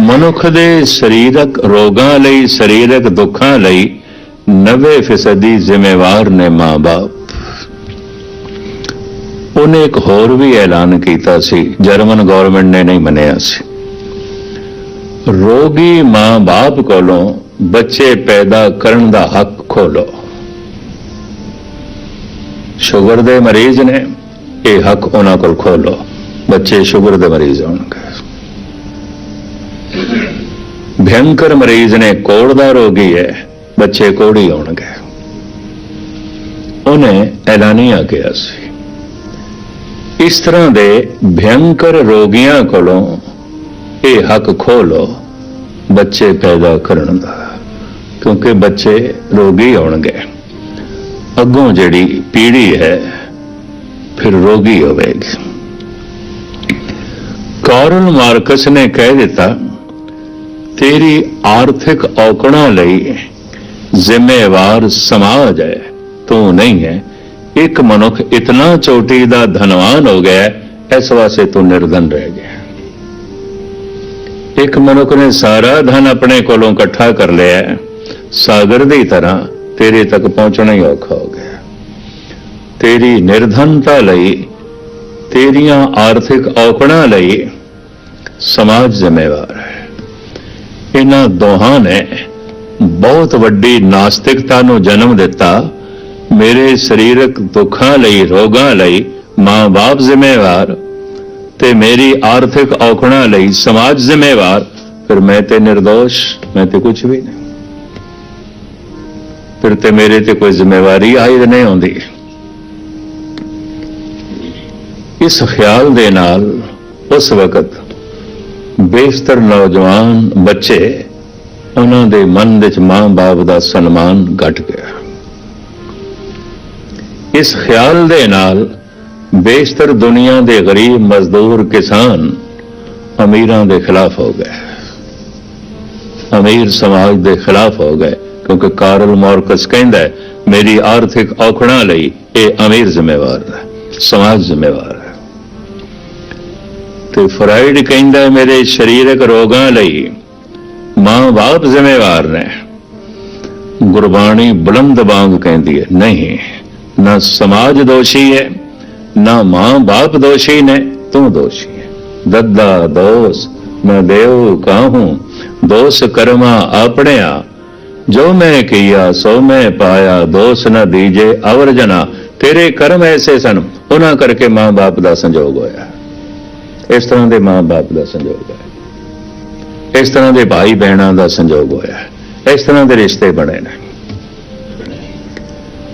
ਮਨੁੱਖ ਦੇ ਸਰੀਰਕ ਰੋਗਾਂ ਲਈ, ਸਰੀਰਕ ਦੁੱਖਾਂ ਲਈ 90% ਜ਼ਿੰਮੇਵਾਰ ਨੇ ਮਾਂ-ਬਾਪ। ਉਹਨੇ ਇੱਕ ਹੋਰ ਵੀ ਐਲਾਨ ਕੀਤਾ ਸੀ, ਜਰਮਨ ਗਵਰਨਮੈਂਟ ਨੇ ਨਹੀਂ ਮੰਨਿਆ ਸੀ। ਰੋਗੀ ਮਾਂ-ਬਾਪ ਕੋਲੋਂ ਬੱਚੇ ਪੈਦਾ ਕਰਨ ਦਾ ਹੱਕ ਖੋਲੋ। ਸ਼ੂਗਰ ਦੇ ਮਰੀਜ਼ ਨੇ, ਇਹ ਹੱਕ ਉਹਨਾਂ ਕੋਲ ਖੋਲੋ। ਬੱਚੇ ਸ਼ੂਗਰ ਦੇ ਮਰੀਜ਼ ਹੋਣਗੇ। ਭਿਆਨਕ ਮਰੀਜ਼ ਨੇ ਕੋੜ ਦਾ ਰੋਗੀ ਹੈ, ਬੱਚੇ ਕੋੜੀ ਆਉਣਗੇ। ਉਹਨੇ ਐਲਾਨੀਆ ਕਿਹਾ ਸੀ, ਇਸ ਤਰ੍ਹਾਂ ਦੇ ਭਿਆਨਕ ਰੋਗੀਆਂ ਕੋਲੋਂ ਇਹ ਹੱਕ ਖੋ ਖੋਲੋ, ਬੱਚੇ ਪੈਦਾ ਕਰਨ ਦਾ, ਕਿਉਂਕਿ ਬੱਚੇ ਰੋਗੀ ਆਉਣਗੇ। ਅੱਗੋਂ ਜਿਹੜੀ ਪੀੜ੍ਹੀ ਹੈ, ਫਿਰ ਰੋਗੀ ਹੋਵੇਗੀ। ਕਾਰਲ ਮਾਰਕਸ ਨੇ ਕਹਿ ਦਿੱਤਾ ਤੇਰੀ ਆਰਥਿਕ ਔਕੜਾਂ ਲਈ ਜ਼ਿੰਮੇਵਾਰ ਸਮਾਜ ਹੈ, ਤੂੰ ਨਹੀਂ ਹੈ। ਇੱਕ ਮਨੁੱਖ ਇਤਨਾ ਚੋਟੀ ਦਾ ਧਨਵਾਨ ਹੋ ਗਿਆ, ਇਸ ਵਾਸਤੇ ਤੂੰ ਨਿਰਧਨ ਰਹਿ ਗਿਆ। ਇੱਕ ਮਨੁੱਖ ਨੇ ਸਾਰਾ ਧਨ ਆਪਣੇ ਕੋਲੋਂ ਇਕੱਠਾ ਕਰ ਲਿਆ, ਸਾਗਰ ਦੀ ਤਰ੍ਹਾਂ ਤੇਰੇ ਤੱਕ ਪਹੁੰਚਣਾ ਹੀ ਔਖਾ ਹੋ ਗਿਆ। ਤੇਰੀ ਨਿਰਧਨਤਾ ਲਈ, ਤੇਰੀਆਂ ਆਰਥਿਕ ਔਕੜਾਂ ਲਈ ਸਮਾਜ ਜ਼ਿੰਮੇਵਾਰ। ਇਹਨਾਂ ਦੋਹਾਂ ਨੇ ਬਹੁਤ ਵੱਡੀ ਨਾਸਤਿਕਤਾ ਨੂੰ ਜਨਮ ਦਿੱਤਾ, ਮੇਰੇ ਸਰੀਰਕ ਦੁੱਖਾਂ ਲਈ, ਰੋਗਾਂ ਲਈ, ਮਾਂ-ਬਾਪ ਜ਼ਿੰਮੇਵਾਰ ਤੇ ਮੇਰੀ ਆਰਥਿਕ ਔਕੜਾਂ ਲਈ, ਸਮਾਜ ਜ਼ਿੰਮੇਵਾਰ। ਫਿਰ ਮੈਂ ਤੇ નિર્ਦੋਸ਼ ਮੈਂ ਤੇ ਕੁਝ ਵੀ ਨਹੀਂ। ਫਿਰ ਤੇ ਮੇਰੇ ਤੇ ਕੋਈ ਜ਼ਿੰਮੇਵਾਰੀ ਆਈ ਨਹੀਂ ਆਉਂਦੀ। ਇਸ ਖਿਆਲ ਦੇ ਨਾਲ ਉਸ ਵਕਤ ਬੇਸ਼ਤਰ ਨੌਜਵਾਨ ਬੱਚੇ, ਉਹਨਾਂ ਦੇ ਮਨ ਵਿੱਚ ਮਾਂ-ਬਾਪ ਦਾ ਸਨਮਾਨ ਘਟ ਗਿਆ। ਇਸ ਖਿਆਲ ਦੇ ਨਾਲ ਬੇਸ਼ਤਰ ਦੁਨੀਆ ਦੇ ਗਰੀਬ ਮਜ਼ਦੂਰ ਕਿਸਾਨ ਅਮੀਰਾਂ ਦੇ ਖਿਲਾਫ ਹੋ ਗਏ। ਅਮੀਰ ਸਮਾਜ ਦੇ ਖਿਲਾਫ ਹੋ ਗਏ, ਕਿਉਂਕਿ ਕਾਰਲ ਮਾਰਕਸ ਕਹਿੰਦਾ ਮੇਰੀ ਆਰਥਿਕ ਔਕੜਾਂ ਲਈ ਇਹ ਅਮੀਰ ਜ਼ਿੰਮੇਵਾਰ ਹੈ, ਸਮਾਜ ਜ਼ਿੰਮੇਵਾਰ ਤੇ ਫਰਾਇਡ ਕਹਿੰਦਾ, ਮੇਰੇ ਸਰੀਰਕ ਰੋਗਾਂ ਲਈ ਮਾਂ-ਬਾਪ ਜ਼ਿੰਮੇਵਾਰ ਨੇ। ਗੁਰਬਾਣੀ ਬੁਲੰਦ ਬਾਂਗ ਕਹਿੰਦੀ ਹੈ, ਨਹੀਂ, ਨਾ ਸਮਾਜ ਦੋਸ਼ੀ ਹੈ, ਨਾ ਮਾਂ-ਬਾਪ ਦੋਸ਼ੀ ਨੇ, ਤੂੰ ਦੋਸ਼ੀ ਹੈ। ਦੱਦਾ ਦੋਸ, ਮੈਂ ਦੇਵ ਕਾਹੂੰ, ਦੋਸ ਕਰਮਾ ਆਪਣਿਆ। ਜੋ ਮੈਂ ਕੀਆ, ਸੋ ਮੈਂ ਪਾਇਆ, ਦੋਸ ਨਾ ਦੀਜੇ ਅਵਰ ਜਨਾ। ਤੇਰੇ ਕਰਮ ਐਸੇ ਸਨ, ਉਹਨਾਂ ਕਰਕੇ ਮਾਂ-ਬਾਪ ਦਾ ਸੰਜੋਗ ਹੋਇਆ। ਇਸ ਤਰ੍ਹਾਂ ਦੇ ਮਾਂ-ਬਾਪ ਦਾ ਸੰਜੋਗ ਹੈ। ਇਸ ਤਰ੍ਹਾਂ ਦੇ ਭਾਈ ਭੈਣਾਂ ਦਾ ਸੰਜੋਗ ਹੋਇਆ ਇਸ ਤਰ੍ਹਾਂ ਦੇ ਰਿਸ਼ਤੇ ਬਣੇ ਨੇ।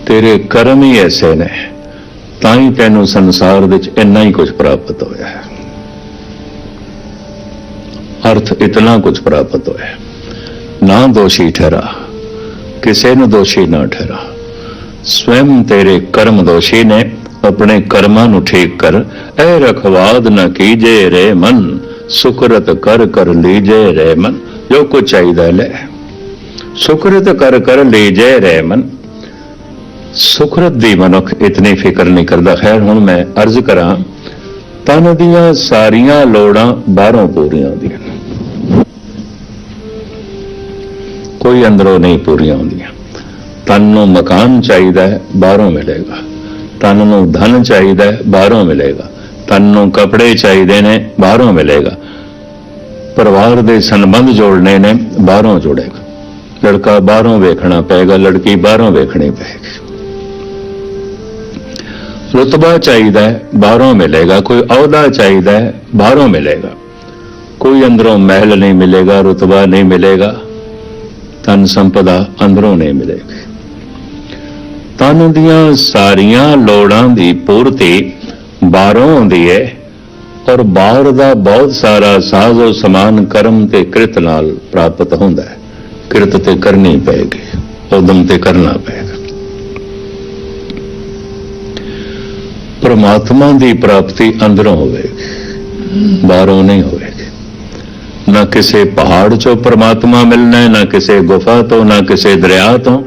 ਤੇਰੇ ਕਰਮ ਹੀ ਐਸੇ ਨੇ। ਤਾਂ ਹੀ ਤੈਨੂੰ ਸੰਸਾਰ ਵਿੱਚ ਇੰਨਾ ਹੀ ਕੁਝ ਪ੍ਰਾਪਤ ਹੋਇਆ ਹੈ। ਅਰਥ ਇਤਨਾ ਕੁਝ ਪ੍ਰਾਪਤ ਹੋਇਆ ਨਾ ਦੋਸ਼ੀ ਠਹਿਰਾ, ਕਿਸੇ ਨੂੰ ਦੋਸ਼ੀ ਨਾ ਠਹਿਰਾ। ਸਵੈਮ ਤੇਰੇ ਕਰਮ ਦੋਸ਼ੀ ਨੇ ਆਪਣੇ ਕਰਮਾਂ ਨੂੰ ਠੀਕ ਕਰ, ਐ ਰਖਵਾਦ ਨਾ ਕੀਜੇ ਰੇ ਮਨ, ਸੁਕਰਤ ਕਰ ਕਰ ਲੀਜੇ ਰੇ ਮਨ, ਜੋ ਕੁਝ ਚਾਹੀਦਾ ਲੈ। ਸੁਕਰਤ ਕਰ ਕਰ ਲੀਜੇ ਰੇ ਮਨ। ਸੁਕਰਤ ਦੀ ਮਨੁੱਖ ਇਤਨੀ ਫਿਕਰ ਨਹੀਂ ਕਰਦਾ। ਖੈਰ, ਹੁਣ ਮੈਂ ਅਰਜ਼ ਕਰਾਂ, ਤਨ ਦੀਆਂ ਸਾਰੀਆਂ ਲੋੜਾਂ ਬਾਹਰੋਂ ਪੂਰੀਆਂ ਹੁੰਦੀਆਂ। ਕੋਈ ਅੰਦਰੋਂ ਨਹੀਂ ਪੂਰੀਆਂ ਹੁੰਦੀਆਂ। ਤਨ ਨੂੰ ਮਕਾਨ ਚਾਹੀਦਾ ਹੈ, ਬਾਹਰੋਂ ਮਿਲੇਗਾ। ਤਨ ਨੂੰ ਧਨ ਚਾਹੀਦਾ, ਬਾਹਰੋਂ ਮਿਲੇਗਾ। ਤਨ ਨੂੰ ਕੱਪੜੇ ਚਾਹੀਦੇ ਨੇ, ਬਾਹਰੋਂ ਮਿਲੇਗਾ। ਪਰਿਵਾਰ ਦੇ ਸੰਬੰਧ ਜੋੜਨੇ ਨੇ, ਬਾਹਰੋਂ ਜੋੜੇਗਾ। ਲੜਕਾ ਬਾਹਰੋਂ ਵੇਖਣਾ ਪਏਗਾ, ਲੜਕੀ ਬਾਹਰੋਂ ਵੇਖਣੀ ਪਏਗੀ। ਰੁਤਬਾ ਚਾਹੀਦਾ, ਬਾਹਰੋਂ ਮਿਲੇਗਾ। ਕੋਈ ਅਹੁਦਾ ਚਾਹੀਦਾ, ਬਾਹਰੋਂ ਮਿਲੇਗਾ। ਕੋਈ ਅੰਦਰੋਂ ਮਹਿਲ ਨਹੀਂ ਮਿਲੇਗਾ, ਰੁਤਬਾ ਨਹੀਂ ਮਿਲੇਗਾ। ਤਨ ਸੰਪਦਾ ਅੰਦਰੋਂ ਨਹੀਂ ਮਿਲੇਗੀ। ਤਨ ਦੀਆਂ ਸਾਰੀਆਂ ਲੋੜਾਂ ਦੀ ਪੂਰਤੀ ਬਾਹਰੋਂ ਆਉਂਦੀ ਹੈ ਔਰ ਬਾਹਰ ਦਾ ਬਹੁਤ ਸਾਰਾ ਸਾਜ਼ੋ ਸਮਾਨ ਕਰਮ ਤੇ ਕਿਰਤ ਨਾਲ ਪ੍ਰਾਪਤ ਹੁੰਦਾ ਹੈ। ਕਿਰਤ ਤੇ ਕਰਨੀ ਪਏਗੀ ਉਦਮ ਤੇ ਕਰਨਾ ਪਏਗਾ ਪਰਮਾਤਮਾ ਦੀ ਪ੍ਰਾਪਤੀ ਅੰਦਰੋਂ ਹੋਵੇਗੀ, ਬਾਹਰੋਂ ਨਹੀਂ ਹੋਵੇਗੀ। ਨਾ ਕਿਸੇ ਪਹਾੜ ਚੋਂ ਪਰਮਾਤਮਾ ਮਿਲਣਾ ਹੈ, ਨਾ ਕਿਸੇ ਗੁਫਾ ਤੋਂ, ਨਾ ਕਿਸੇ ਦਰਿਆ ਤੋਂ।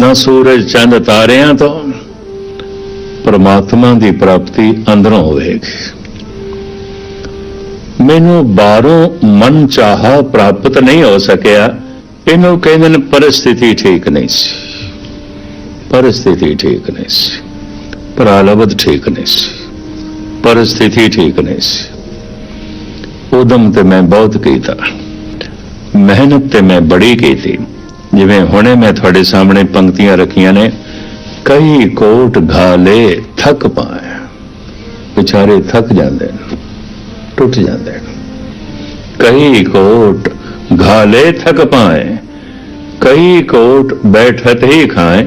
ਨਾ ਸੂਰਜ ਚੰਦ ਤਾਰਿਆਂ ਤੋਂ, ਪਰਮਾਤਮਾ ਦੀ ਪ੍ਰਾਪਤੀ ਅੰਦਰੋਂ ਹੋਵੇਗੀ। ਮੈਨੂੰ ਬਾਹਰੋਂ ਮਨ ਚਾਹਾ ਪ੍ਰਾਪਤ ਨਹੀਂ ਹੋ ਸਕਿਆ, ਇਹਨੂੰ ਕਹਿੰਦੇ ਨੇ ਪਰਿਸਥਿਤੀ ਠੀਕ ਨਹੀਂ ਸੀ। ਪਰਿਸਥਿਤੀ ਠੀਕ ਨਹੀਂ ਸੀ। ਪ੍ਰਾਲਬਧ ਠੀਕ ਨਹੀਂ ਸੀ। ਪਰਿਸਥਿਤੀ ਠੀਕ ਨਹੀਂ ਸੀ। ਉਦਮ ਤੇ ਮੈਂ ਬਹੁਤ ਕੀਤਾ। ਮਿਹਨਤ ਤੇ ਮੈਂ ਬੜੀ ਕੀਤੀ। ਜਿਵੇਂ ਹੁਣੇ ਮੈਂ ਤੁਹਾਡੇ ਸਾਹਮਣੇ ਪੰਕਤੀਆਂ ਰੱਖੀਆਂ ਨੇ, ਕਈ ਕੋਟ ਘਾਲੇ ਥੱਕ ਪਾਏ, ਵਿਚਾਰੇ ਥੱਕ ਜਾਂਦੇ ਨੇ, ਟੁੱਟ ਜਾਂਦੇ ਨੇ। ਕਈ ਕੋਟ ਘਾਲੇ ਥੱਕ ਪਾਏ, ਕਈ ਕੋਟ ਬੈਠਤ ਹੀ ਖਾਏ,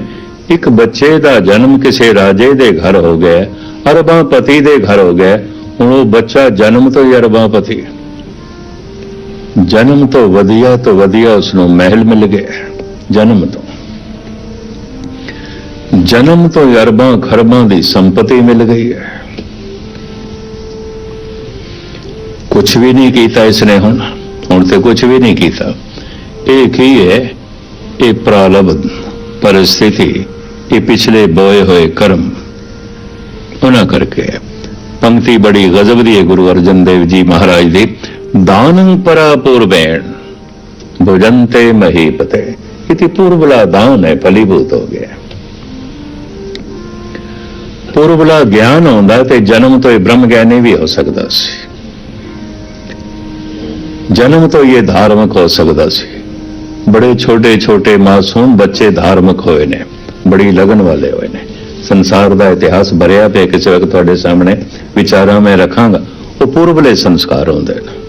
ਇੱਕ ਬੱਚੇ ਦਾ ਜਨਮ ਕਿਸੇ ਰਾਜੇ ਦੇ ਘਰ ਹੋ ਗਿਆ, ਅਰਬਾਂ ਪਤੀ ਦੇ ਘਰ ਹੋ ਗਿਆ, ਹੁਣ ਉਹ ਬੱਚਾ ਜਨਮ ਤੋਂ ਹੀ ਅਰਬਾਂ ਪਤੀ ਜਨਮ ਤੋਂ ਵਧੀਆ ਤੋਂ ਵਧੀਆ ਉਸ ਨੂੰ ਮਹਿਲ ਮਿਲ ਗਿਆ। ਜਨਮ ਤੋਂ। ਜਨਮ ਤੋਂ ਅਰਬਾਂ ਖਰਬਾਂ ਦੀ ਸੰਪਤੀ ਮਿਲ ਗਈ ਹੈ। ਕੁਝ ਵੀ ਨਹੀਂ ਕੀਤਾ ਇਸਨੇ ਹੁਣ ਹੁਣ ਤੇ ਕੁਝ ਵੀ ਨਹੀਂ ਕੀਤਾ। ਇਹ ਕੀ ਹੈ? ਇਹ ਪ੍ਰਾਲਬਧ ਪਰਿਸਥਿਤੀ, ਇਹ ਪਿਛਲੇ ਬੋਏ ਹੋਏ ਕਰਮ। ਉਹਨਾਂ ਕਰਕੇ ਪੰਕਤੀ ਬੜੀ ਗਜ਼ਬ ਦੀ ਹੈ ਗੁਰੂ ਅਰਜਨ ਦੇਵ ਜੀ ਮਹਾਰਾਜ ਦੀ। ਦਾਨੰ ਪਰਾ ਪੂਰਬੈਣ, ਭੁਜੰਤੇ ਮਹੀਪਤੇ ਇਤੀ ਪੂਰਬਲਾ ਦਾਨ ਹੈ ਫਲੀਭੂਤ ਹੋ ਗਿਆ ਪੂਰਬਲਾ ਗਿਆਨ ਆਉਂਦਾ ਤੇ ਜਨਮ ਤੋਂ ਇਹ ਬ੍ਰਹਮ ਗਿਆਨੀ ਵੀ ਹੋ ਸਕਦਾ ਸੀ ਜਨਮ ਤੋਂ ਹੀ ਇਹ ਧਾਰਮਿਕ ਹੋ ਸਕਦਾ ਸੀ ਬੜੇ ਛੋਟੇ ਛੋਟੇ ਮਾਸੂਮ ਬੱਚੇ ਧਾਰਮਿਕ ਹੋਏ ਨੇ ਬੜੀ ਲਗਨ ਵਾਲੇ ਹੋਏ ਨੇ ਸੰਸਾਰ ਦਾ ਇਤਿਹਾਸ ਭਰਿਆ ਪਿਆ ਕਿਸੇ ਵਕਤ ਤੁਹਾਡੇ ਸਾਹਮਣੇ ਵਿਚਾਰਾਂ ਮੈਂ ਰੱਖਾਂਗਾ ਉਹ ਪੂਰਬਲੇ ਸੰਸਕਾਰ ਹੁੰਦੇ ਨੇ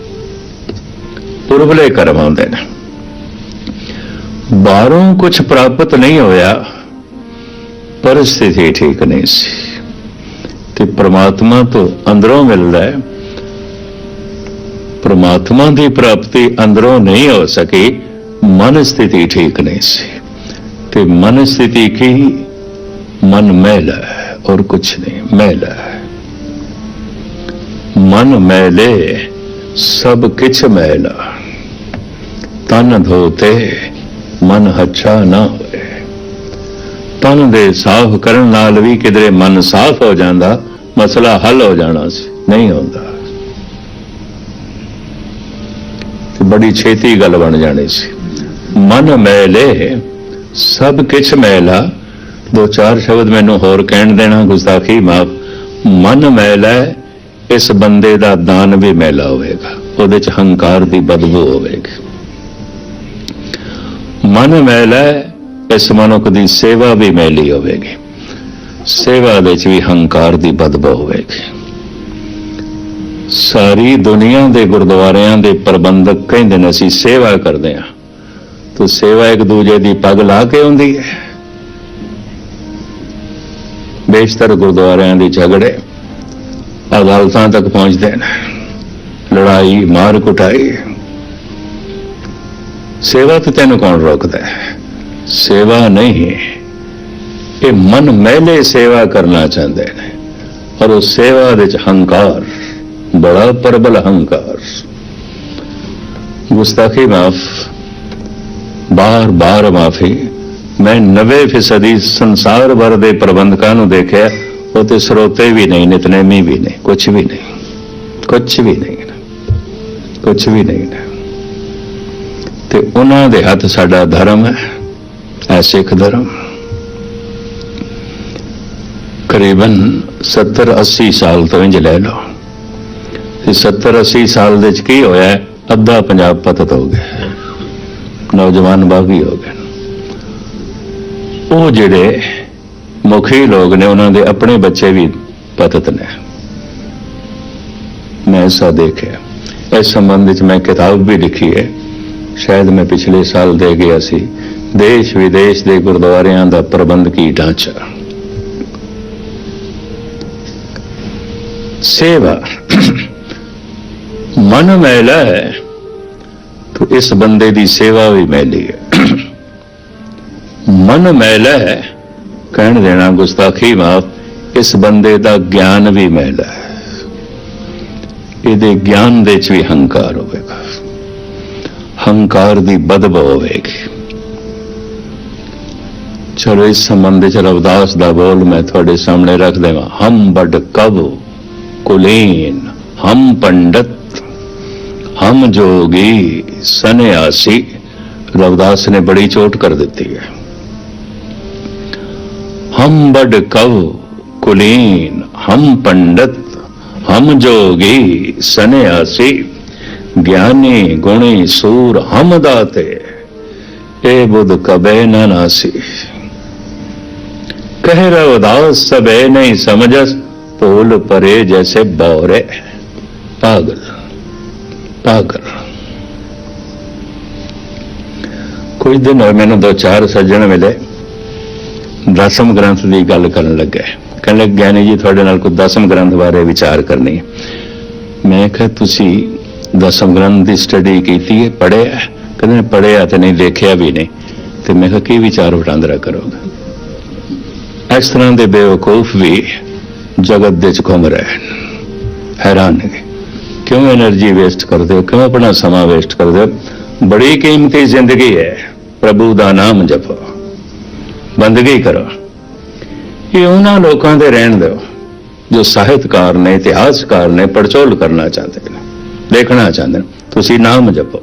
ਪੂਰਬਲੇ ਕਰਮ ਹੁੰਦੇ ਨੇ ਬਾਹਰੋਂ ਕੁਝ ਪ੍ਰਾਪਤ ਨਹੀਂ ਹੋਇਆ, ਪਰ ਸਥਿਤੀ ਠੀਕ ਨਹੀਂ ਸੀ। ਤੇ ਪ੍ਰਮਾਤਮਾ ਤੋਂ ਅੰਦਰੋਂ ਮਿਲਦਾ ਹੈ, ਪ੍ਰਮਾਤਮਾ ਦੀ ਪ੍ਰਾਪਤੀ ਅੰਦਰੋਂ ਨਹੀਂ ਹੋ ਸਕੀ, ਮਨ ਸਥਿਤੀ ਠੀਕ ਨਹੀਂ ਸੀ। ਤੇ ਮਨ ਸਥਿਤੀ ਕੀ? ਮਨ ਮੈਲਾ ਹੈ, ਔਰ ਕੁਛ ਨਹੀਂ, ਮੈਲਾ ਹੈ। ਮਨ ਮੈਲੇ, ਸਭ ਕਿਛ ਮੈਲਾ ਤਨ ਧੋਤੇ ਮਨ ਹੱਛਾ ਨਾ ਹੋਵੇ ਤਨ ਦੇ ਸਾਫ਼ ਕਰਨ ਨਾਲ ਵੀ ਕਿਧਰੇ ਮਨ ਸਾਫ਼ ਹੋ ਜਾਂਦਾ, ਮਸਲਾ ਹੱਲ ਹੋ ਜਾਣਾ ਸੀ, ਨਹੀਂ ਹੁੰਦਾ। ਤੇ ਬੜੀ ਛੇਤੀ ਗੱਲ ਬਣ ਜਾਣੀ ਸੀ। ਮਨ ਮੈਲੇ ਸਭ ਕਿਛ ਮੈਲਾ। ਦੋ ਚਾਰ ਸ਼ਬਦ ਮੈਨੂੰ ਹੋਰ ਕਹਿਣ ਦੇਣਾ, ਗੁਸਤਾਖੀ ਮਾਫ। ਮਨ ਮੈਲਾ, ਇਸ ਬੰਦੇ ਦਾ ਦਾਨ ਵੀ ਮੈਲਾ ਹੋਵੇਗਾ, ਉਹਦੇ ਚ ਹੰਕਾਰ ਦੀ ਬਦਬੂ ਹੋਵੇਗੀ। ਮਨ ਮੈਲਾ ਇਸ ਮਨੁੱਖ ਦੀ ਸੇਵਾ ਵੀ ਮੈਲੀ ਹੋਵੇਗੀ। ਸੇਵਾ ਦੇ ਚ ਵੀ ਹੰਕਾਰ ਦੀ ਬਦਬੂ ਹੋਵੇਗੀ। ਸਾਰੀ ਦੁਨੀਆ ਦੇ ਗੁਰਦੁਆਰਿਆਂ ਦੇ ਪ੍ਰਬੰਧਕ ਕਹਿੰਦੇ ਨੇ, ਅਸੀਂ ਸੇਵਾ ਕਰਦੇ ਹਾਂ। ਤੋ ਸੇਵਾ ਇੱਕ ਦੂਜੇ ਦੀ ਪੱਗ ਲਾ ਕੇ ਹੁੰਦੀ ਹੈ। ਬੇਸ਼ਤਰ ਗੁਰਦੁਆਰਿਆਂ ਦੇ ਝਗੜੇ ਅਦਾਲਤਾਂ ਤੱਕ ਪਹੁੰਚਦੇ ਨੇ। ਲੜਾਈ ਮਾਰ ਕੁਟਾਈ ਸੇਵਾ ਤੇ ਤੈਨੂੰ ਕੌਣ ਰੋਕਦਾ ਹੈ? ਸੇਵਾ ਨਹੀਂ। ਇਹ ਮਨ ਮੈਲੇ ਸੇਵਾ ਕਰਨਾ ਚਾਹੁੰਦੇ ਨੇ ਔਰ ਉਹ ਸੇਵਾ ਦੇ ਚ ਹੰਕਾਰ, ਬੜਾ ਪ੍ਰਬਲ ਹੰਕਾਰ। ਗੁਸਤਾਖੀ ਮਾਫ, ਬਾਰ ਬਾਰ ਮਾਫੀ। ਮੈਂ 90% ਸੰਸਾਰ ਵਰ ਦੇ ਪ੍ਰਬੰਧਕਾਂ ਨੂੰ ਦੇਖਿਆ, ਉਹ ਤੇ ਸਰੋਤੇ ਵੀ ਨਹੀਂ, ਨਿਤਨੇਮੀ ਵੀ ਨਹੀਂ ਕੁਝ ਵੀ ਨਹੀਂ। ਕੁਝ ਵੀ ਨਹੀਂ। ਕੁਝ ਵੀ ਨਹੀਂ। ਤੇ ਉਹਨਾਂ ਦੇ ਹੱਥ ਸਾਡਾ ਧਰਮ ਹੈ ਐ ਸਿੱਖ ਧਰਮ। ਕਰੀਬਨ 70 80 ਸਾਲ ਤੋਂ ਇੰਜ ਲੈ ਲਓ। ਤੇ 70 80 ਸਾਲ ਦੇ ਵਿੱਚ ਕੀ ਹੋਇਆ? ਅੱਧਾ ਪੰਜਾਬ ਪਤਤ ਹੋ ਗਿਆ। ਨੌਜਵਾਨ ਬਾਗੀ ਹੋ ਗਏ। ਉਹ ਜਿਹੜੇ ਮੁਖੀ ਲੋਕ ਨੇ, ਉਹਨਾਂ ਦੇ ਆਪਣੇ ਬੱਚੇ ਵੀ ਪਤਤ ਨੇ। ਮੈਂ ਐਸਾ ਦੇਖਿਆ। ਇਸ ਸੰਬੰਧ ਵਿੱਚ ਮੈਂ ਕਿਤਾਬ ਵੀ ਲਿਖੀ ਹੈ। ਸ਼ਾਇਦ ਮੈਂ ਪਿਛਲੇ ਸਾਲ ਦੇ ਗਿਆ ਸੀ ਦੇਸ਼ ਵਿਦੇਸ਼ ਦੇ ਗੁਰਦੁਆਰਿਆਂ ਦਾ ਪ੍ਰਬੰਧਕੀ ਢਾਂਚਾ ਸੇਵਾ ਮਨ ਮੈਲਾ ਹੈ तो इस बंदे ਦੀ ਸੇਵਾ ਵੀ ਮੈਲੀ ਹੈ ਮਨ ਮੈਲਾ ਹੈ ਕਹਿਣ ਦੇਣਾ ਗੁਸਤਾਖੀ ਮਾਫ ਇਸ ਬੰਦੇ ਦਾ ਗਿਆਨ ਵੀ ਮੈਲਾ ਹੈ ਇਹਦੇ ਗਿਆਨ ਦੇ ਚ ਵੀ ਹੰਕਾਰ ਹੋਵੇਗਾ ਹੰਕਾਰ ਦੀ ਬਦਬ ਹੋਵੇਗੀ। ਚਲੋ, ਇਸ ਸੰਬੰਧ ਚ ਰਵਦਾਸ ਦਾ ਬੋਲ ਮੈਂ ਤੁਹਾਡੇ ਸਾਹਮਣੇ ਰੱਖ ਦੇਵਾਂ। ਹਮ ਬੜ ਕਬ ਕੁਲੀਨ, ਹਮ ਪੰਡਤ, ਹਮ ਜੋਗੀ ਸੰਨਿਆਸੀ। ਰਵਦਾਸ ਨੇ ਬੜੀ ਚੋਟ ਕਰ ਦਿੱਤੀ ਹੈ। ਹਮ ਬੜ ਕਵ ਕੁਲੀਨ, ਹਮ ਪੰਡਤ, ਹਮ ਜੋਗੀ ਸੰਨਿਆਸੀ। ਗਿਆਨੀ, ਗੁਣੀ, ਸੂਰ ਹਮ ਦਾਤੇ ਇਹ ਬੁੱਧ ਕਬੇ ਨ ਨਾਸੀ। ਕਹਿ ਰਵਦਾਸ ਸਬੇ ਨਹੀਂ ਸਮਝਸ, ਭੂਲ ਪਰੇ ਜੈਸੇ ਬੌਰੇ। ਪਾਗਲ ਪਾਗਲ। ਕੁਝ ਦਿਨ ਹੋਏ ਮੈਨੂੰ ਦੋ ਚਾਰ ਸੱਜਣ ਮਿਲੇ। ਦਸਮ ਗ੍ਰੰਥ ਦੀ ਗੱਲ ਕਰਨ ਲੱਗੇ। ਕਹਿਣ ਲੱਗੇ ਗਿਆਨੀ ਜੀ, ਤੁਹਾਡੇ ਨਾਲ ਕੋਈ ਦਸਮ ਗ੍ਰੰਥ ਬਾਰੇ ਵਿਚਾਰ ਕਰਨੀ ਮੈਂ ਕਿਹਾ, ਤੁਸੀਂ ਦਸਮ ਗ੍ਰੰਥ ਦੀ ਸਟੱਡੀ ਕੀਤੀ ਹੈ ਪੜਿਆ ਕਹਿੰਦੇ ਪੜ੍ਹਿਆ ਤੇ ਨਹੀਂ, ਦੇਖਿਆ ਵੀ ਨਹੀਂ। ਤੇ ਮੈਂ ਕਿਹਾ, ਕੀ ਵਿਚਾਰ ਵਟਾਂਦਰਾ ਕਰੋਗੇ? ਇਸ ਤਰ੍ਹਾਂ ਦੇ ਬੇਵਕੂਫ ਵੀ ਜਗਤ ਦੇ ਚ ਘੁੰਮ ਰਹੇ ਹੈਰਾਨ ਨੇ। ਕਿਉਂ એનર્ਜੀ ਵੇਸਟ ਕਰਦੇ ਹੋ? ਕਿਉਂ ਆਪਣਾ ਸਮਾਂ ਵੇਸਟ ਕਰਦੇ ਹੋ? ਬੜੀ ਕੀਮਤੀ ਜ਼ਿੰਦਗੀ ਹੈ। ਪ੍ਰਭੂ ਦਾ ਨਾਮ ਜਪੋ। ਬੰਦਗੀ ਕਰੋ। ਇਹ ਉਹਨਾਂ ਲੋਕਾਂ ਦੇ ਰਹਿਣ ਦਿਓ ਜੋ ਸਾਹਿਤਕਾਰ ਨੇ, ਇਤਿਹਾਸਕਾਰ ਨੇ, ਪੜਚੋਲ ਕਰਨਾ ਚਾਹੁੰਦੇ ਨੇ। ਦੇਖਣਾ ਚਾਹੁੰਦੇ ਨੇ। ਤੁਸੀਂ ਨਾਮ ਜਪੋ।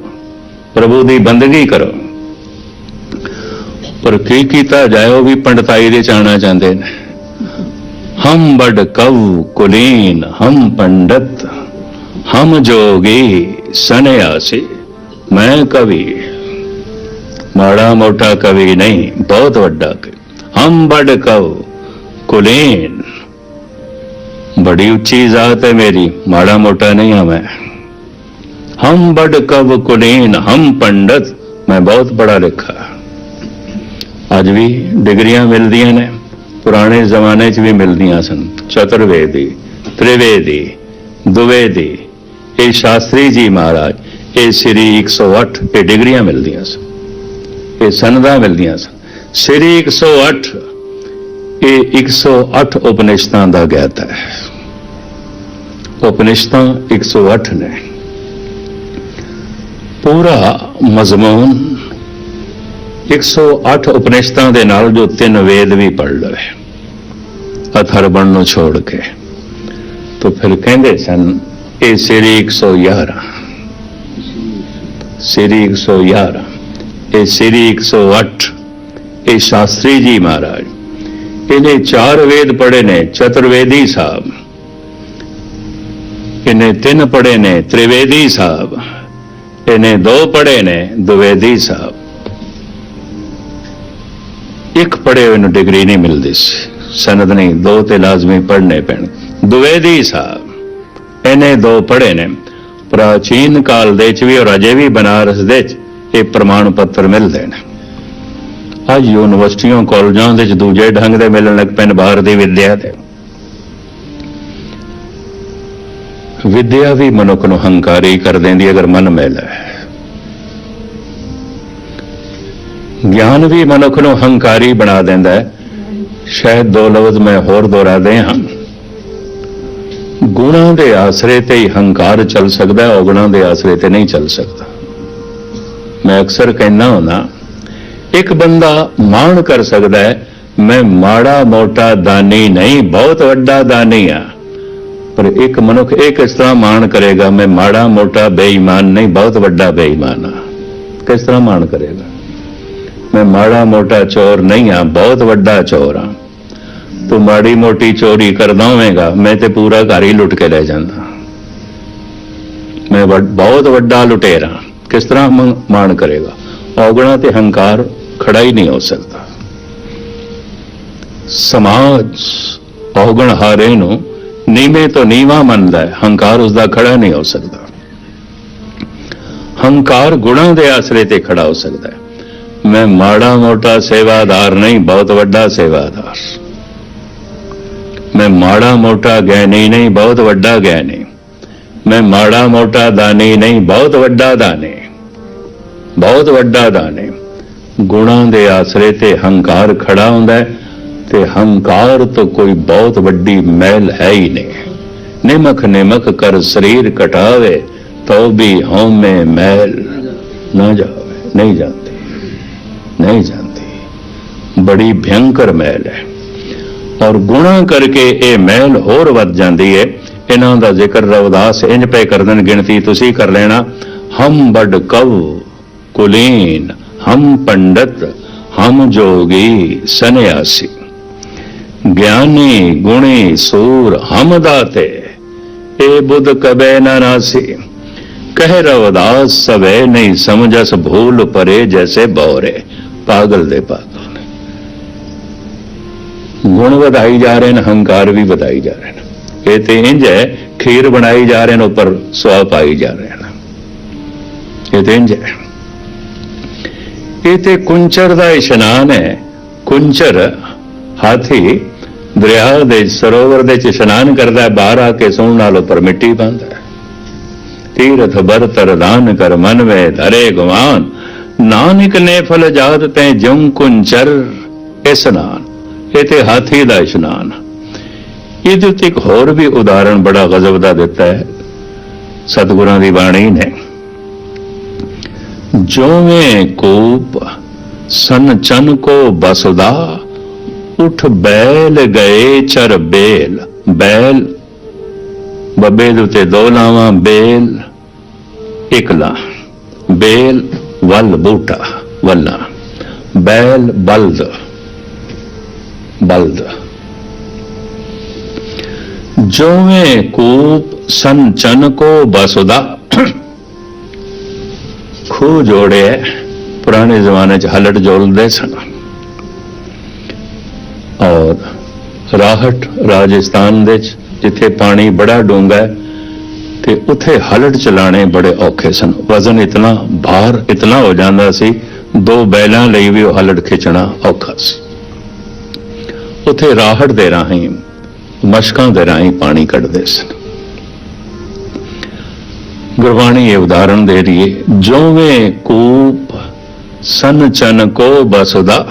ਪ੍ਰਭੂ ਦੀ ਬੰਦਗੀ ਕਰੋ। ਪਰ ਕੀ ਕੀਤਾ ਜਾਏ, ਉਹ ਵੀ ਪੰਡਤਾਈ ਦੇ ਚਾਣਾ ਚਾਹੁੰਦੇ ਨੇ। ਹਮ ਬੜ ਕਵ ਕੁਲੀਨ, ਹਮ ਪੰਡਤ, ਹਮ ਜੋਗੀ ਸੰਨਿਆਸੀ, ਮੈਂ ਕਵੀ। ਮਾੜਾ ਮੋਟਾ ਕਵੀ ਨਹੀਂ, ਬਹੁਤ ਵੱਡਾ ਹਮ ਬੜ ਕਵ ਕੁਲੀਨ। ਬੜੀ ਉੱਚੀ ਜ਼ਾਤ ਹੈ ਮੇਰੀ, ਮਾੜਾ ਮੋਟਾ ਨਹੀਂ ਹਾਂ ਮੈਂ। ਹਮ ਬੜ ਕਵ ਕੁਲੀਨ ਹਮ ਪੰਡਤ ਮੈਂ ਬਹੁਤ ਬੜਾ ਲਿਖਾ ਅੱਜ ਵੀ ਡਿਗਰੀਆਂ ਮਿਲਦੀਆਂ ਨੇ ਪੁਰਾਣੇ ਜ਼ਮਾਨੇ 'ਚ ਵੀ ਮਿਲਦੀਆਂ ਸਨ ਚਤੁਰਵੇਦੀ ਤ੍ਰਿਵੇਦੀ ਦੁਵੇਦੀ ਇਹ ਸ਼ਾਸਤਰੀ ਜੀ ਮਹਾਰਾਜ ਇਹ ਸ੍ਰੀ 108 ਇਹ ਡਿਗਰੀਆਂ ਮਿਲਦੀਆਂ ਸਨ ਇਹ ਸਨਦਾਂ ਮਿਲਦੀਆਂ ਸਨ ਸ੍ਰੀ 108 ਇਹ 108 ਉਪਨਿਸ਼ਦਾਂ ਦਾ ਗਿਆਤਾ ਹੈ ਉਪਨਿਸ਼ਦਾਂ 108 ਨੇ ਪੂਰਾ ਮਜ਼ਮੂਨ 108 ਉਪਨਿਸ਼ਦਾਂ ਦੇ ਨਾਲ ਜੋ ਤਿੰਨ ਵੇਦ ਵੀ ਪੜ ਲਵੇ। ਅਥਰਵਣ ਨੂੰ ਛੋੜ ਕੇ। ਤਾਂ ਫਿਰ ਕਹਿੰਦੇ ਸਨ, ਇਹ ਸ੍ਰੀ 111 ਸ੍ਰੀ 111 ਇਹ ਸ੍ਰੀ 108 ਇਹ ਸ਼ਾਸਤਰੀ ਜੀ ਮਹਾਰਾਜ। ਇਹਨੇ ਚਾਰ ਵੇਦ ਪੜੇ ਨੇ, ਚਤੁਰਵੇਦੀ ਸਾਹਿਬ। ਇਹਨੇ ਤਿੰਨ ਪੜੇ ਨੇ, ਤ੍ਰਿਵੇਦੀ ਸਾਹਿਬ। ਇਹਨੇ ਦੋ ਪੜੇ ਨੇ ਦੁਵੇਦੀ ਸਾਹਿਬ। ਇੱਕ ਪੜੇ ਹੋਏ ਨੂੰ ਡਿਗਰੀ ਨਹੀਂ ਮਿਲਦੀ ਸੀ। ਸਨਦ ਨਹੀਂ, ਦੋ ਤੇ ਲਾਜ਼ਮੀ ਪੜਨੇ ਪੈਣ। ਦੁਵੇਦੀ ਸਾਹਿਬ, ਇਹਨੇ ਦੋ ਪੜੇ ਨੇ। ਪ੍ਰਾਚੀਨ ਕਾਲ ਦੇ ਚ ਵੀ ਔਰ ਅਜੇ ਵੀ ਬਨਾਰਸ ਦੇ ਚ ਇਹ ਪ੍ਰਮਾਣ ਪੱਤਰ ਮਿਲਦੇ ਨੇ। ਅੱਜ ਯੂਨੀਵਰਸਿਟੀਆਂ, ਕਾਲਜਾਂ ਦੇ ਚ ਦੂਜੇ ਢੰਗ ਦੇ ਮਿਲਣ ਲੱਗ ਪੈਣ, ਬਾਹਰ ਦੀ ਵਿਦਿਆ ਤੇ। ਵਿਦਿਆ ਵੀ ਮਨੁੱਖ ਨੂੰ ਹੰਕਾਰੀ ਕਰ ਦਿੰਦੀ ਅਗਰ ਮਨ ਮੈਲਾ ਹੈ। ਗਿਆਨ ਵੀ ਮਨੁੱਖ ਨੂੰ ਹੰਕਾਰੀ ਬਣਾ ਦਿੰਦਾ ਹੈ। ਸ਼ਾਇਦ ਦੋ ਲਫ਼ਜ਼ ਮੈਂ ਹੋਰ ਦੁਹਰਾਦੇ ਹਾਂ। ਗੁਣਾਂ ਦੇ ਆਸਰੇ ਤੇ ਹੀ ਹੰਕਾਰ ਚੱਲ ਸਕਦਾ ਹੈ, ਔਗਣਾਂ ਦੇ ਆਸਰੇ ਤੇ ਨਹੀਂ ਚੱਲ ਸਕਦਾ। ਮੈਂ ਅਕਸਰ ਕਹਿੰਦਾ ਹੁੰਦਾ, ਇੱਕ ਬੰਦਾ ਮਾਣ ਕਰ ਸਕਦਾ ਹੈ, ਮੈਂ ਮਾੜਾ ਮੋਟਾ ਦਾਨੀ ਨਹੀਂ, ਬਹੁਤ ਵੱਡਾ ਦਾਨੀ ਆ। ਪਰ ਇੱਕ ਮਨੁੱਖ ਇਹ ਕਿਸ ਤਰ੍ਹਾਂ ਮਾਣ ਕਰੇਗਾ? ਮੈਂ ਮਾੜਾ, ਮੋਟਾ, ਬੇਈਮਾਨ ਨਹੀਂ, ਬਹੁਤ ਵੱਡਾ ਬੇਈਮਾਨ ਆ ਕਿਸ ਤਰ੍ਹਾਂ ਮਾਣ ਕਰੇਗਾ? ਮੈਂ ਮਾੜਾ, ਮੋਟਾ ਚੋਰ ਨਹੀਂ ਆ ਬਹੁਤ ਵੱਡਾ ਚੋਰ ਆ ਤੂੰ ਮਾੜੀ, ਮੋਟੀ ਚੋਰੀ ਕਰਦਾ ਹੋਵੇਂਗਾ ਮੈਂ ਤੇ ਪੂਰਾ ਘਰ ਹੀ ਲੁੱਟ ਕੇ ਲੈ ਜਾਂਦਾ। ਮੈਂ ਵੱਡ- ਬਹੁਤ ਵੱਡਾ ਲੁਟੇਰਾ ਕਿਸ ਤਰ੍ਹਾਂ ਮਾਣ ਕਰੇਗਾ? ਔਗਣਾ ਤੇ ਹੰਕਾਰ ਖੜਾ ਹੀ ਨਹੀਂ ਹੋ ਸਕਦਾ। ਸਮਾਜ ਔਗਣ ਹਾਰੇ ਨੂੰ ਨੀਵੇਂ ਤੋਂ ਨੀਵਾ ਮੰਨਦਾ ਹੈ। ਹੰਕਾਰ ਉਸ ਦਾ ਖੜਾ ਨਹੀਂ ਹੋ ਸਕਦਾ। ਹੰਕਾਰ ਗੁਣਾਂ ਦੇ ਆਸਰੇ ਤੇ ਖੜਾ ਹੋ ਸਕਦਾ ਹੈ। ਮੈਂ ਮਾੜਾ ਮੋਟਾ ਸੇਵਾਦਾਰ ਨਹੀਂ, ਬਹੁਤ ਵੱਡਾ ਸੇਵਾਦਾਰ। ਮੈਂ ਮਾੜਾ ਮੋਟਾ ਗਿਆਨੀ ਨਹੀਂ, ਬਹੁਤ ਵੱਡਾ ਗਿਆਨੀ ਮੈਂ ਮਾੜਾ ਮੋਟਾ ਦਾਨੀ ਨਹੀਂ, ਬਹੁਤ ਵੱਡਾ ਦਾਨੀ। ਬਹੁਤ ਵੱਡਾ ਦਾਨੀ। ਗੁਣਾਂ ਦੇ ਆਸਰੇ ਤੇ ਹੰਕਾਰ ਖੜਾ ਹੁੰਦਾ ਹੈ। ਤੇ ਹੰਕਾਰ ਤੋਂ ਕੋਈ ਬਹੁਤ ਵੱਡੀ ਮਹਿਲ ਹੈ ਹੀ ਨਹੀਂ। ਨਿਮਕ ਨਿਮਕ ਕਰ ਸਰੀਰ ਕਟਾਵੇ ਤੋ ਵੀ ਹਉਮੈ ਮਹਿਲ ਨਾ ਜਾਵੇ। ਨਹੀਂ ਜਾਂਦੀ ਨਹੀਂ ਜਾਂਦੀ। ਬੜੀ ਭਿਅੰਕਰ ਮਹਿਲ ਹੈ। ਔਰ ਗੁਣਾ ਕਰਕੇ ਇਹ ਮਹਿਲ ਹੋਰ ਵੱਧ ਜਾਂਦੀ ਹੈ ਇਹਨਾਂ ਦਾ ਜ਼ਿਕਰ ਰਵਦਾਸ ਇੰਜ ਪੈ ਕਰ ਦੇਣ, ਗਿਣਤੀ ਤੁਸੀਂ ਕਰ ਲੈਣਾ। ਹਮ ਬੜ ਕਵ ਕੁਲੀਨ, ਹਮ ਪੰਡਤ, ਹਮ ਜੋਗੀ ਸੰਨਿਆਸੀ। ਗਿਆਨੀ, ਗੁਣੀ, ਸੂਰ ਹਮ ਦਾਤੇ ਏ ਬੁੱਧ ਕਬੈ ਨਾ ਨਾਸੀ ਕਹਿ ਰਵਦਾਸ ਸਵੇ ਨਹੀਂ ਸਮਝਸ ਭੂਲ ਪਰੇ ਜੈਸੇ ਬੌਰੇ। ਪਾਗਲ ਦੇ ਪਾਗਲ ਨੇ। ਗੁਣ ਵਧਾਈ ਜਾ ਰਹੇ ਨੇ, ਹੰਕਾਰ ਵੀ ਵਧਾਈ ਜਾ ਰਹੇ ਨੇ। ਇਹ ਤੇ ਇੰਜ ਹੈ, ਖੀਰ ਬਣਾਈ ਜਾ ਰਹੇ ਨੇ, ਉੱਪਰ ਸਵਾ ਪਾਈ ਜਾ ਰਹੇ ਨੇ। ਇਹ ਤੇ ਇੰਜ ਹੈ। ਇਹ ਤੇ ਕੁੰਚਰ ਦਾ ਇਸ਼ਨਾਨ ਹੈ। ਕੁੰਚਰ ਹਾਥੀ ਦਰਿਆ ਦੇ ਸਰੋਵਰ ਦੇ ਚ ਇਸ਼ਨਾਨ ਕਰਦਾ ਬਾਹਰ ਆ ਕੇ ਸੌਣ ਨਾਲ ਉੱਪਰ ਮਿੱਟੀ ਪਾਉਂਦਾ ਤੀਰਥ ਬਰਤਰ ਦਾਨ ਕਰ ਮਨ ਵੇ ਧਰੇ ਗੁਮਾਨ ਨਾਨਕ ਨੇ ਫਲ ਜਾਤ ਤੈ ਜਮ ਕੁੰਚਰ ਇਸ਼ਨਾਨ ਇਹ ਤੇ ਹਾਥੀ ਦਾ ਇਸ਼ਨਾਨ। ਇਹਦੇ ਉੱਤੇ ਇੱਕ ਹੋਰ ਵੀ ਉਦਾਹਰਣ ਬੜਾ ਗਜ਼ਬ ਦਾ ਦਿੱਤਾ ਹੈ। ਸਤਿਗੁਰਾਂ ਦੀ ਬਾਣੀ ਨੇ ਜੋਵੇਂ ਕੋਪ, ਸਨ ਚਨ ਕੋ ਬਸਦਾ ਉਠ ਬੈਲ ਗਏ ਚਰ ਬੇਲ ਬੈਲ ਬੱਬੇ ਦੇ ਉੱਤੇ ਦੋ ਲਾਵਾਂ ਬੇਲ ਇਕਲਾ ਬੇਲ ਵੱਲ ਬੂਟਾ ਵੱਲਾ ਬੈਲ ਬਲਦ ਬਲਦ ਜੋਵੇਂ ਕੂਪ ਸਨ ਚਨ ਕੋ ਬਸਦਾ ਖੂਹ ਜੋੜੇ ਪੁਰਾਣੇ ਜ਼ਮਾਨੇ ਚ ਹਲੜ ਜੋਲਦੇ ਸਨ ਰਾਹਟ ਰਾਜਸਥਾਨ ਦੇ ਚ ਜਿੱਥੇ ਪਾਣੀ ਬੜਾ ਡੂੰਘਾ ਹੈ ਤੇ ਉੱਥੇ ਹਲਟ ਚਲਾਣੇ ਬੜੇ ਔਖੇ ਸਨ। ਵਜ਼ਨ ਇਤਨਾ, ਭਾਰ ਇਤਨਾ ਹੋ ਜਾਂਦਾ ਸੀ, ਦੋ ਬੈਲਾਂ ਲਈ ਵੀ ਉਹ ਹਲਟ ਖਿੱਚਣਾ ਔਖਾ ਸੀ। ਉੱਥੇ ਰਾਹਟ ਦੇ ਰਾਹੀਂ, ਮਸ਼ਕਾਂ ਦੇ ਰਾਹੀਂ ਪਾਣੀ ਕੱਢਦੇ ਸਨ। ਗੁਰਬਾਣੀ ਇਹ ਉਦਾਹਰਣ ਦੇ ਰਹੀ ਹੈ ਜੋਵੇਂ ਕੂਪ ਸਨ ਚਨ ਕੋ ਬਸਦਾ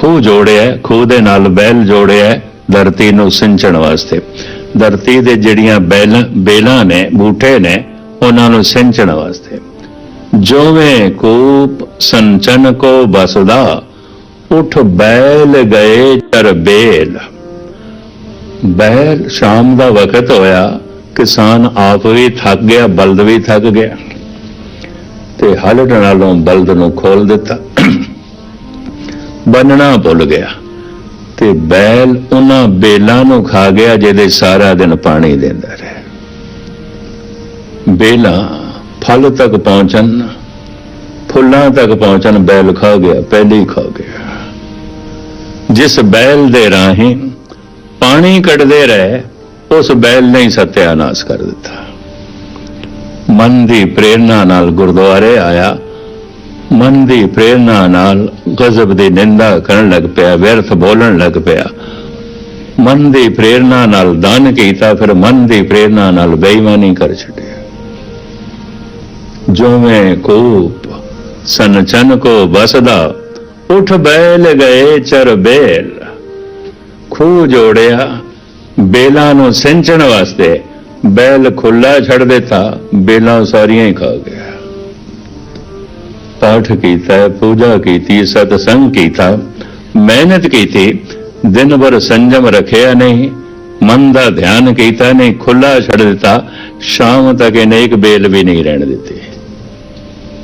ਖੂਹ ਜੋੜਿਆ ਖੂਹ ਦੇ ਨਾਲ ਬੈਲ ਜੋੜਿਆ ਧਰਤੀ ਨੂੰ ਸਿੰਚਣ ਵਾਸਤੇ। ਧਰਤੀ ਦੇ ਜਿਹੜੀਆਂ ਬੈਲ, ਬੇਲਾਂ ਨੇ, ਬੂਟੇ ਨੇ, ਉਹਨਾਂ ਨੂੰ ਸਿੰਚਣ ਵਾਸਤੇ। ਜੋਵੇਂ ਕੂਪ ਸੰਚਨ ਕੋ ਬਸਦਾ, ਉਠ ਬੈਲ ਗਏ ਚਰ ਬੈਲ। ਸ਼ਾਮ ਦਾ ਵਕਤ ਹੋਇਆ, ਕਿਸਾਨ ਆਪ ਵੀ ਥੱਕ ਗਿਆ, ਬਲਦ ਵੀ ਥੱਕ ਗਿਆ। ਤੇ ਹਲਟ ਨਾਲੋਂ ਬਲਦ ਨੂੰ ਖੋਲ ਦਿੱਤਾ। ਬੰਨਣਾ ਭੁੱਲ ਗਿਆ ਤੇ ਬੈਲ ਉਹਨਾਂ ਬੇਲਾਂ ਨੂੰ ਖਾ ਗਿਆ ਜਿਹਦੇ ਸਾਰਾ ਦਿਨ ਪਾਣੀ ਦਿੰਦਾ ਰਿਹਾ। ਬੇਲਾਂ ਫਲ ਤੱਕ ਪਹੁੰਚਣ, ਫੁੱਲਾਂ ਤੱਕ ਪਹੁੰਚਣ, ਬੈਲ ਖਾ ਗਿਆ, ਪਹਿਲੇ ਹੀ ਖਾ ਗਿਆ। ਜਿਸ ਬੈਲ ਦੇ ਰਾਹੀਂ ਪਾਣੀ ਕੱਢਦੇ ਰਹੇ, ਉਸ ਬੈਲ ਨੇ ਹੀ ਸਤਿਆਨਾਸ਼ ਕਰ ਦਿੱਤਾ। ਮਨ ਦੀ ਪ੍ਰੇਰਣਾ ਨਾਲ ਗੁਰਦੁਆਰੇ ਆਇਆ। ਮਨ ਦੀ ਪ੍ਰੇਰਣਾ ਨਾਲ ਗਜ਼ਬ ਦੀ ਨਿੰਦਾ ਕਰਨ ਲੱਗ ਪਿਆ, ਵਿਅਰਥ ਬੋਲਣ ਲੱਗ ਪਿਆ। ਮਨ ਦੀ ਪ੍ਰੇਰਣਾ ਨਾਲ ਦਾਨ ਕੀਤਾ, ਫਿਰ ਮਨ ਦੀ ਪ੍ਰੇਰਣਾ ਨਾਲ ਬੇਈਮਾਨੀ ਕਰ ਛੱਡਿਆ। ਜੋਵੇਂ ਕੂਪ ਸਨ ਚਨ ਕੋ ਬਸਦਾ ਉਠ ਬੈਲ ਗਏ ਚਰ ਬੇਲ। ਖੂਹ ਜੋੜਿਆ, ਬੇਲਾਂ ਨੂੰ ਸਿੰਚਣ ਵਾਸਤੇ ਬੈਲ ਖੁੱਲਾ ਛੱਡ ਦਿੱਤਾ, ਬੇਲਾਂ ਸਾਰੀਆਂ ਹੀ ਖਾ ਗਿਆ। ਪਾਠ ਕੀਤਾ, ਪੂਜਾ ਕੀਤੀ, ਸਤਸੰਗ ਕੀਤਾ। ਮਿਹਨਤ ਕੀਤੀ, ਦਿਨ ਭਰ ਸੰਜਮ ਰੱਖਿਆ ਨਹੀਂ, ਮਨ ਦਾ ਧਿਆਨ ਕੀਤਾ ਨਹੀਂ ਖੁੱਲਾ ਛੱਡ ਦਿੱਤਾ। ਸ਼ਾਮ ਤੱਕ ਇਹਨੇ ਬੇਲ ਵੀ ਨਹੀਂ ਰਹਿਣ ਦਿੱਤੀ।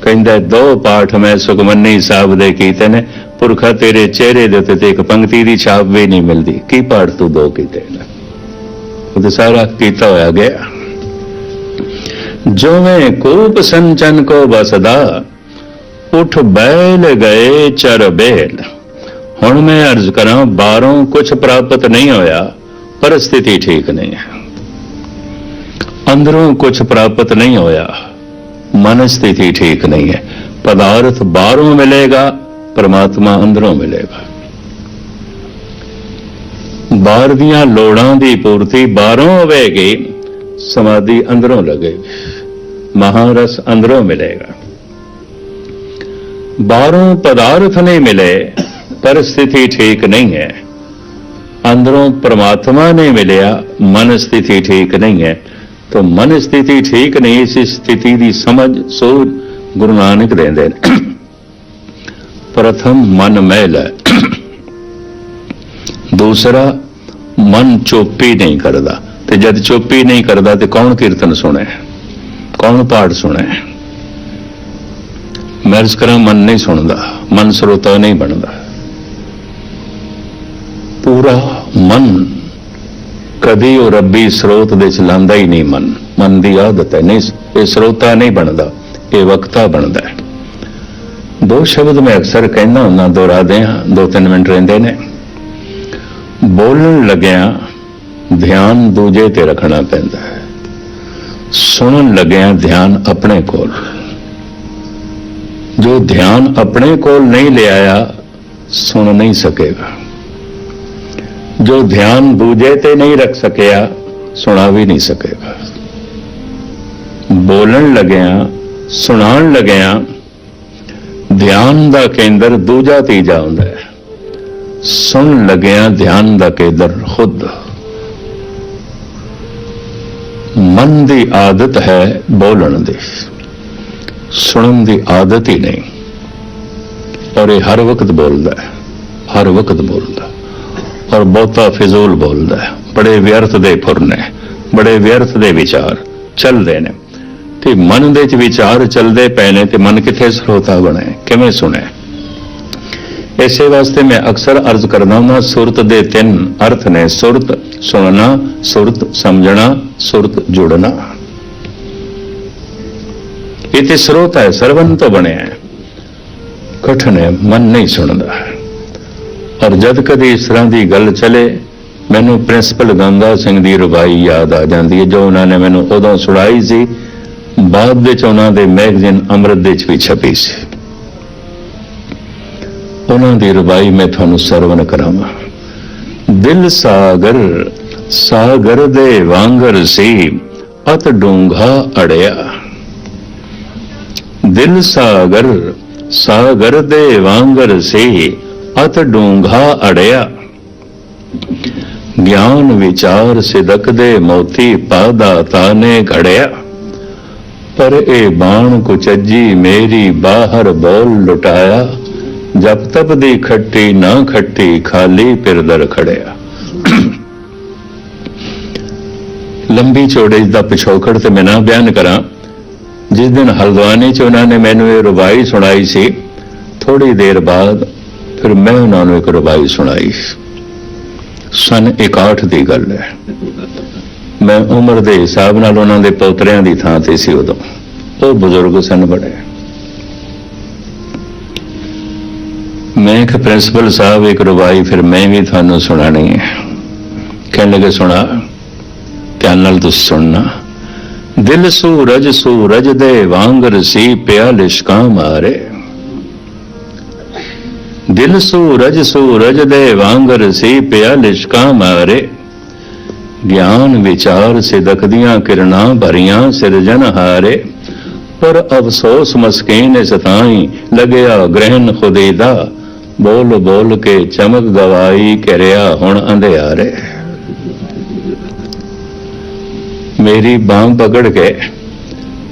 ਕਹਿੰਦਾ, ਦੋ ਪਾਠ ਮੈਂ ਸੁਖਮਨੀ ਸਾਹਿਬ ਦੇ ਕੀਤੇ ਨੇ, ਪੁਰਖਾ ਤੇਰੇ ਚਿਹਰੇ ਦੇ ਉੱਤੇ ਤੇ ਇੱਕ ਪੰਕਤੀ ਦੀ ਛਾਪ ਵੀ ਨਹੀਂ ਮਿਲਦੀ। ਕੀ ਪਾਠ ਤੂੰ ਦੋ ਕੀਤੇ ਨੇ? ਉਹ ਸਾਰਾ ਕੀਤਾ ਹੋਇਆ ਗਿਆ। ਜੋਵੇਂ ਕੂਪ ਸੰਚਨ ਕੋ ਬਸਦਾ ਉਠ ਬੈਲ ਗਏ ਚਰ ਬੇਲ। ਹੁਣ ਮੈਂ ਅਰਜ਼ ਕਰਾਂ, ਬਾਹਰੋਂ ਕੁਝ ਪ੍ਰਾਪਤ ਨਹੀਂ ਹੋਇਆ, ਪਰ ਸਥਿਤੀ ਠੀਕ ਨਹੀਂ ਹੈ। ਅੰਦਰੋਂ ਕੁਝ ਪ੍ਰਾਪਤ ਨਹੀਂ ਹੋਇਆ, ਮਨ ਸਥਿਤੀ ਠੀਕ ਨਹੀਂ ਹੈ। ਪਦਾਰਥ ਬਾਹਰੋਂ ਮਿਲੇਗਾ, ਪਰਮਾਤਮਾ ਅੰਦਰੋਂ ਮਿਲੇਗਾ। ਬਾਹਰ ਦੀਆਂ ਲੋੜਾਂ ਦੀ ਪੂਰਤੀ ਬਾਹਰੋਂ ਹੋਵੇਗੀ, ਸਮਾਧੀ ਅੰਦਰੋਂ ਲੱਗੇਗੀ। ਮਹਾਰਸ ਅੰਦਰੋਂ ਮਿਲੇਗਾ। ਬਾਹਰੋਂ ਪਦਾਰਥ ਨਹੀਂ ਮਿਲੇ, ਪਰ ਸਥਿਤੀ ਠੀਕ ਨਹੀਂ ਹੈ। ਅੰਦਰੋਂ ਪ੍ਰਮਾਤਮਾ ਨਹੀਂ ਮਿਲਿਆ, ਮਨ ਸਥਿਤੀ ਠੀਕ ਨਹੀਂ ਹੈ। ਤਾਂ ਮਨ ਸਥਿਤੀ ਠੀਕ ਨਹੀਂ, ਇਸ ਸਥਿਤੀ ਦੀ ਸਮਝ ਸੋਚ ਗੁਰੂ ਨਾਨਕ ਦਿੰਦੇ ਨੇ। ਪ੍ਰਥਮ ਮਨ ਮਹਿਲ ਹੈ। ਦੂਸਰਾ, ਮਨ ਚੋਪੀ ਨਹੀਂ ਕਰਦਾ। ਤੇ ਜਦ ਚੁੱਪ ਨਹੀਂ ਕਰਦਾ, ਤੇ ਕੌਣ ਕੀਰਤਨ ਸੁਣੇ ਕੌਣ ਪਾਠ ਸੁਣੇ ਮਰਜ਼ ਕਰਾਂ ਮਨ ਨਹੀਂ ਸੁਣਦਾ, ਮਨ ਸਰੋਤਾ ਨਹੀਂ ਬਣਦਾ। ਪੂਰਾ ਮਨ ਕਦੀ ਉਹ ਰੱਬੀ ਸਰੋਤ ਦੇ ਚ ਲਾਂਦਾ ਹੀ ਨਹੀਂ ਮਨ। ਮਨ ਦੀ ਆਦਤ ਹੈ, ਨਹੀਂ, ਇਹ ਸਰੋਤਾ ਨਹੀਂ ਬਣਦਾ, ਇਹ ਵਕਤਾ ਬਣਦਾ ਹੈ। ਦੋ ਸ਼ਬਦ ਮੈਂ ਅਕਸਰ ਕਹਿੰਦਾ ਹੁੰਦਾ ਦੁਹਰਾ ਦਿਆਂ ਦੋ ਤਿੰਨ ਮਿੰਟ ਰਹਿੰਦੇ ਨੇ। ਬੋਲਣ ਲੱਗਿਆ ਧਿਆਨ ਦੂਜੇ ਤੇ ਰੱਖਣਾ ਪੈਂਦਾ ਹੈ। ਸੁਣਨ ਲੱਗਿਆ ਧਿਆਨ ਆਪਣੇ ਕੋਲ। ਜੋ ਧਿਆਨ ਆਪਣੇ ਕੋਲ ਨਹੀਂ ਲਿਆਇਆ ਸੁਣ ਨਹੀਂ ਸਕੇਗਾ। ਜੋ ਧਿਆਨ ਦੂਜੇ ਤੇ ਨਹੀਂ ਰੱਖ ਸਕਿਆ, ਸੁਣਾ ਵੀ ਨਹੀਂ ਸਕੇਗਾ। ਬੋਲਣ ਲੱਗਿਆ, ਸੁਣਾਉਣ ਲੱਗਿਆ, ਧਿਆਨ ਦਾ ਕੇਂਦਰ ਦੂਜਾ ਤੀਜਾ ਹੁੰਦਾ ਹੈ। ਸੁਣ ਲੱਗਿਆ ਧਿਆਨ ਦਾ ਕੇਂਦਰ ਖੁਦ। ਮਨ ਦੀ ਆਦਤ ਹੈ ਬੋਲਣ ਦੀ। ਸੁਣਨ ਦੀ ਆਦਤ ਹੀ ਨਹੀਂ। ਔਰ ਇਹ ਹਰ ਵਕਤ ਬੋਲਦਾ ਹੈ, ਹਰ ਵਕਤ ਬੋਲਦਾ ਔਰ ਬਹੁਤਾ ਫਿਜ਼ੂਲ ਬੋਲਦਾ ਹੈ। ਬੜੇ ਵਿਅਰਥ ਦੇ ਫੁਰ ਨੇ, ਬੜੇ ਵਿਅਰਥ ਦੇ ਵਿਚਾਰ ਚੱਲਦੇ ਨੇ। ਤੇ ਮਨ ਦੇ ਚ ਵਿਚਾਰ ਚੱਲਦੇ ਪਏ ਨੇ ਤੇ ਮਨ ਕਿੱਥੇ ਸਰੋਤਾ ਬਣੇ, ਕਿਵੇਂ ਸੁਣੇ? ਇਸੇ ਵਾਸਤੇ ਮੈਂ ਅਕਸਰ ਅਰਜ਼ ਕਰਦਾ ਹੁੰਦਾ ਸੁਰਤ ਦੇ ਤਿੰਨ ਅਰਥ ਨੇ, ਸੁਰਤ ਸੁਣਨਾ, ਸੁਰਤ ਸਮਝਣਾ, ਸੁਰਤ ਜੁੜਨਾ। ਇਹ ਤੇ ਸਰੋਤ ਹੈ ਸਰਵਨ ਤੋਂ ਬਣਿਆ ਹੈ ਕਠਨ ਹੈ ਮਨ ਨਹੀਂ ਸੁਣਦਾ ਔਰ ਜਦ ਕਦੇ ਇਸ ਤਰ੍ਹਾਂ ਦੀ ਗੱਲ ਚਲੇ ਮੈਨੂੰ ਪ੍ਰਿੰਸੀਪਲ ਗੰਗਾ ਸਿੰਘ ਦੀ ਰਵਾਈ ਯਾਦ ਆ ਜਾਂਦੀ ਹੈ ਜੋ ਉਹਨਾਂ ਨੇ ਮੈਨੂੰ ਉਦੋਂ ਸੁਣਾਈ ਸੀ ਬਾਅਦ ਵਿੱਚ ਉਹਨਾਂ ਦੇ ਮੈਗਜ਼ੀਨ ਅੰਮ੍ਰਿਤ ਦੇ ਵਿੱਚ ਵੀ ਛਪੀ ਸੀ ਉਹਨਾਂ ਦੀ ਰਵਾਈ ਮੈਂ ਤੁਹਾਨੂੰ ਸਰਵਨ ਕਰਾਵਾਂ ਦਿਲ ਸਾਗਰ ਸਾਗਰ ਦੇ ਵਾਂਗਰ ਸੀ ਅਤ ਡੂੰਘਾ ਅੜਿਆ ਦਿਲ ਸਾਗਰ ਸਾਗਰ ਦੇ ਵਾਂਗਰ ਸੀ ਅਤ ਡੂੰਘਾ ਅੜਿਆ। ਗਿਆਨ ਵਿਚਾਰ ਸਿਦਕ ਦੇ ਮੋਤੀ ਪਾਦਾ ਤਾਨੇ ਘੜਿਆ। ਪਰ ਇਹ ਬਾਣ ਕੁਚੱਜੀ ਮੇਰੀ ਬਾਹਰ ਬੋਲ ਲੁਟਾਇਆ। ਜਬ ਤਪ ਦੀ ਖੱਟੀ ਨਾ ਖੱਟੀ ਖਾਲੀ ਪਿਰਦਰ ਖੜਿਆ। ਲੰਬੀ ਚੌੜੇ ਦਾ ਪਿਛੋਕੜ ਤੇ ਮੈਂ ਨਾ ਬਿਆਨ ਕਰਾਂ। ਜਿਸ ਦਿਨ ਹਲਦਵਾਨੀ ਚ ਉਹਨਾਂ ਨੇ ਮੈਨੂੰ ਇਹ ਰੁਬਾਈ ਸੁਣਾਈ ਸੀ ਥੋੜੀ ਦੇਰ ਬਾਅਦ ਫਿਰ ਮੈਂ ਉਹਨਾਂ ਨੂੰ ਇੱਕ ਰੁਬਾਈ ਸੁਣਾਈ। ਸਨ 61 ਦੀ ਗੱਲ ਹੈ। ਮੈਂ ਉਮਰ ਦੇ ਹਿਸਾਬ ਨਾਲ ਉਹਨਾਂ ਦੇ ਪੋਤਰਿਆਂ ਦੀ ਥਾਂ ਤੇ ਸੀ ਉਦੋਂ। ਉਹ ਬਜ਼ੁਰਗ ਸਨ ਬੜੇ। ਮੈਂ ਕਿ ਪ੍ਰਿੰਸੀਪਲ ਸਾਹਿਬ, ਇੱਕ ਰੁਬਾਈ ਫਿਰ ਮੈਂ ਵੀ ਤੁਹਾਨੂੰ ਸੁਣਾਣੀ ਹੈ। ਕਹਿਣ ਲੱਗੇ, ਸੁਣਾ, ਧਿਆਨ ਨਾਲ ਤੁਸੀਂ ਸੁਣਨਾ। ਦਿਲ ਸੂਰਜ ਸੂਰਜ ਦੇ ਵਾਂਗਰ ਸੀ ਪਿਆ ਲਿਸ਼ਕਾਂ ਮਾਰੇ ਦਿਲ ਸੂਰਜ ਸੂਰਜ ਦੇ ਵਾਂਗਰ ਸੀ ਪਿਆ ਲਿਸ਼ਕਾਂ ਮਾਰੇ ਗਿਆਨ ਵਿਚਾਰ ਸਿਦਕਦੀਆਂ ਕਿਰਨਾਂ ਭਰੀਆਂ ਸਿਰਜਨ ਹਾਰੇ। ਪਰ ਅਫਸੋਸ ਮਸਕੀਨ ਸਤਾਈ ਲਗਿਆ ਗ੍ਰਹਿਣ ਖੁਦੇ ਦਾ ਬੋਲ ਬੋਲ ਕੇ ਚਮਕ ਗਵਾਈ ਕਰਿਆ ਹੁਣ ਅੰਧਿਆਰੇ। ਮੇਰੀ ਬਾਹ ਪਕੜ ਕੇ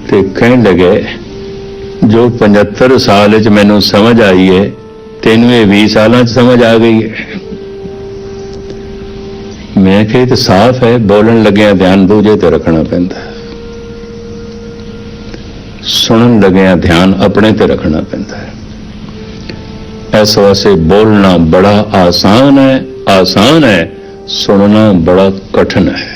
ਤੇ ਕਹਿਣ ਲੱਗੇ, ਜੋ 75 ਸਾਲ ਵਿੱਚ ਮੈਨੂੰ ਸਮਝ ਆਈ ਹੈ ਤੈਨੂੰ ਇਹ 20 ਸਾਲਾਂ 'ਚ ਸਮਝ ਆ ਗਈ ਹੈ ਮੈਂ ਕਿਹਾ, ਇਹ ਸਾਫ਼ ਹੈ, ਬੋਲਣ ਲੱਗਿਆ ਧਿਆਨ ਦੂਜੇ ਤੇ ਰੱਖਣਾ ਪੈਂਦਾ ਸੁਣਨ ਲੱਗਿਆ ਧਿਆਨ ਆਪਣੇ ਤੇ ਰੱਖਣਾ ਪੈਂਦਾ ਹੈ। ਇਸ ਵਾਸਤੇ ਬੋਲਣਾ ਬੜਾ ਆਸਾਨ ਹੈ ਆਸਾਨ ਹੈ, ਸੁਣਨਾ ਬੜਾ ਕਠਿਨ ਹੈ।